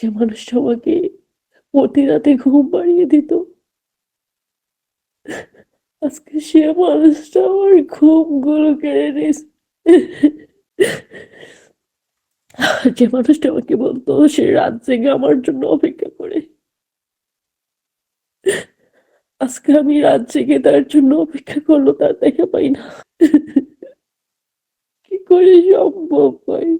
যে মানুষটা আমাকে প্রতি রাতে ঘুম পাড়িয়ে দিত। আজকে সে মানুষটা আমার ঘুমগুলো কেড়ে নিয়েছে। যে মানুষটা আমাকে বলতো সে রাত জেগে আমার জন্য অপেক্ষা করে। আজকে আমি রাত জেগে তার জন্য অপেক্ষা করল, তার দেখা পাই না। কি করে সম্ভব হয়?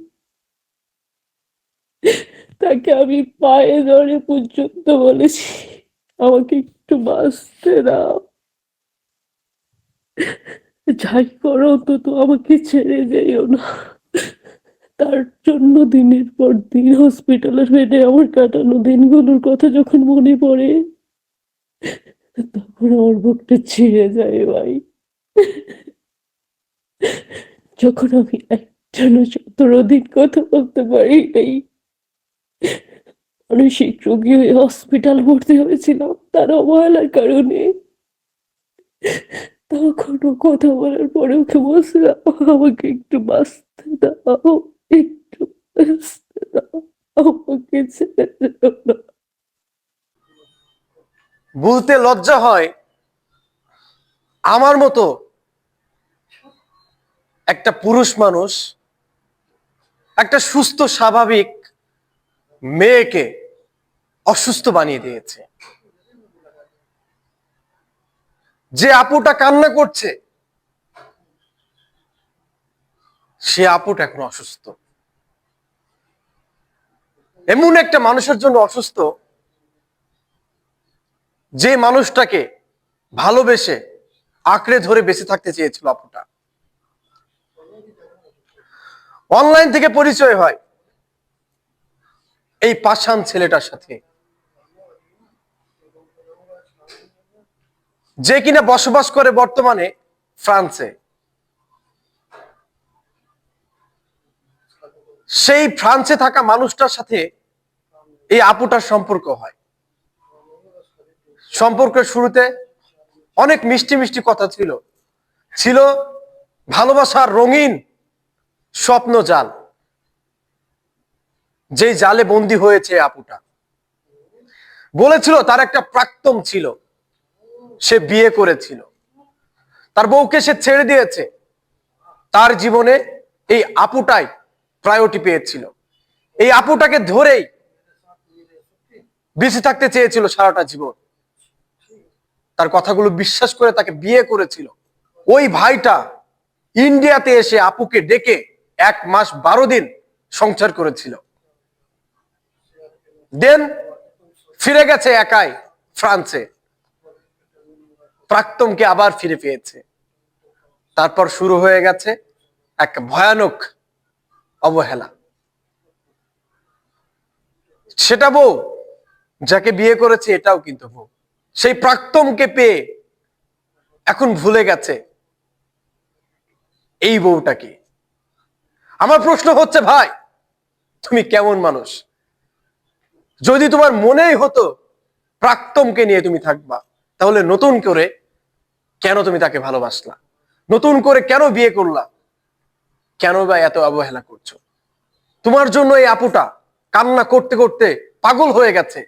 তাকে আমি পায়ে ধরে পর্যন্ত বলেছি, আমাকে একটু বাঁচতে দাও। যাই করো তো তো আমাকে ছেড়ে যেও না। তার জন্য দিনের পর দিন হসপিটালের বেডে আমার কাটানো দিনগুলোর কথা যখন মনে পড়ে, তখন আমার বুকটা ছিঁড়ে যায় ভাই। যখন আমি একজনের সতেরো দিন কথা বলতে পারি নাই মানসিক রোগী হয়ে হসপিটাল ভর্তি হয়েছিলাম, তার অবহেলার কারণে। তখনও কথা বলার পরে ওকে বলছিলাম, আমাকে একটু বাঁচতে দাও, একটু বাঁচতে দাও, আমাকে ছেড়ে না। বলতে লজ্জা হয়, আমার মতো একটা পুরুষ মানুষ, একটা সুস্থ, স্বাভাবিক মেয়েকে অসুস্থ বানিয়ে দিয়েছে। যে আপুটা কান্না করছে, সে আপুটা এখন অসুস্থ। এমন একটা মানুষের জন্য অসুস্থ, যে মানুষটাকে ভালোবেসে আঁকড়ে ধরে বেঁচে থাকতে চেয়েছিল আপুটা। অনলাইন থেকে পরিচয় হয় এই পাশান ছেলেটার সাথে। যে কিনা বসবাস করে বর্তমানে ফ্রান্সে। সেই ফ্রান্সে থাকা মানুষটার সাথে এই আপুটার সম্পর্ক হয়। সম্পর্কের শুরুতে অনেক মিষ্টি মিষ্টি কথা ছিল। ছিল ভালোবাসার রঙিন স্বপ্ন জাল যেই জালে বন্দি হয়েছে আপুটা। বলেছিল তার একটা প্রাক্তম ছিল, সে বিয়ে করেছিল। তার বউকে সে ছেড়ে দিয়েছে। তার জীবনে এই আপুটাই প্রায়োরিটি পেয়েছিল। এই আপুটাকে ধরেই বেঁচে থাকতে চেয়েছিল সারাটা জীবন। তার কথাগুলো বিশ্বাস করে তাকে বিয়ে করেছিল। ওই ভাইটা ইন্ডিয়াতে এসে আপুকে ডেকে এক মাস বারো দিন সংসার করেছিল। দেন ফিরে গেছে একাই ফ্রান্সে। প্রাক্তমকে আবার ফিরে পেয়েছে। তারপর শুরু হয়ে গেছে এক ভয়ানক অবহেলা। সেটা বউ, যাকে বিয়ে করেছে এটাও কিন্তু বউ। সেই প্রাক্তমকে পেয়ে এখন ভুলে গেছে এই বউটাকে। আমার প্রশ্ন হচ্ছে, ভাই, তুমি কেমন মানুষ? যদি তোমার মনেই হতো প্রাক্তমকে নিয়ে তুমি থাকবা, তাহলে নতুন করে কেন তুমি তাকে ভালোবাসলা? নতুন করে কেন বিয়ে করলা? কেন বা এত অবহেলা করছ? তোমার জন্য এই আপুটা কান্না করতে করতে পাগল হয়ে গেছে।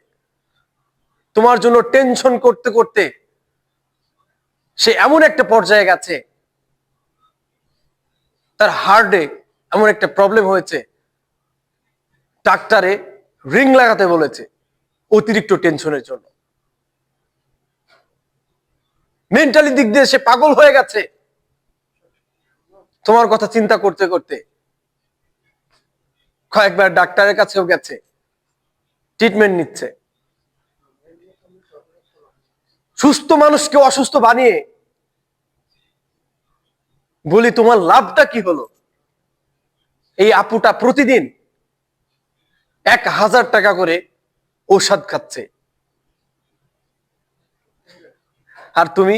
তোমার জন্য টেনশন করতে করতে সে এমন একটা পর্যায়ে গেছে। তার হার্টে এমন একটা প্রবলেম হয়েছে। ডাক্তারে রিং লাগাতে বলেছে অতিরিক্ত টেনশনের জন্য। মেন্টালি দিক দিয়ে সে পাগল হয়ে গেছে। তোমার কথা চিন্তা করতে করতে কয়েকবার ডাক্তারের কাছেও গেছে ট্রিটমেন্ট নিচ্ছে। সুস্থ মানুষকে অসুস্থ বানিয়ে বলি তোমার লাভটা কি হলো? এই আপুটা প্রতিদিন এক হাজার টাকা করে ঔষধ খাচ্ছে। আর তুমি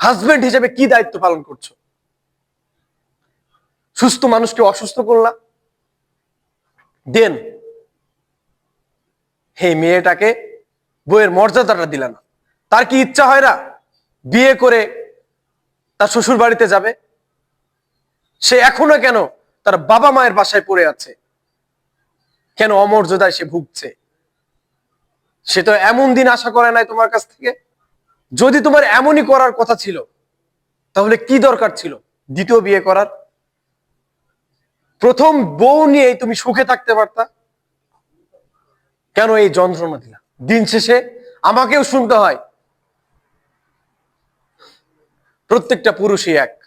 হাজবেন্ড হিসেবে কি দায়িত্ব পালন করছ? সুস্থ মানুষকে অসুস্থ করলা? দেন, হে মেয়েটাকে বইয়ের মর্যাদাটা দিলা না। তার কি ইচ্ছা হয় না বিয়ে করে তার শ্বশুর বাড়িতে যাবে? সে এখনও কেন তার বাবা মায়ের বাসায় পড়ে আছে? কেন অমর্যাদায় সে ভুগছে? সে তো এমন দিন আশা করে নাই তোমার কাছ থেকে? যদি তোমার এমনই করার কথা ছিল, তাহলে কি দরকার ছিল? দ্বিতীয় বিয়ে করার? প্রথম বউ নিয়ে তুমি সুখে থাকতে পারতা? কেন এই যন্ত্রণা দিলা? দিন শেষে আমাকেও শুনতে হয়। প্রত্যেকটা পুরুষই এক।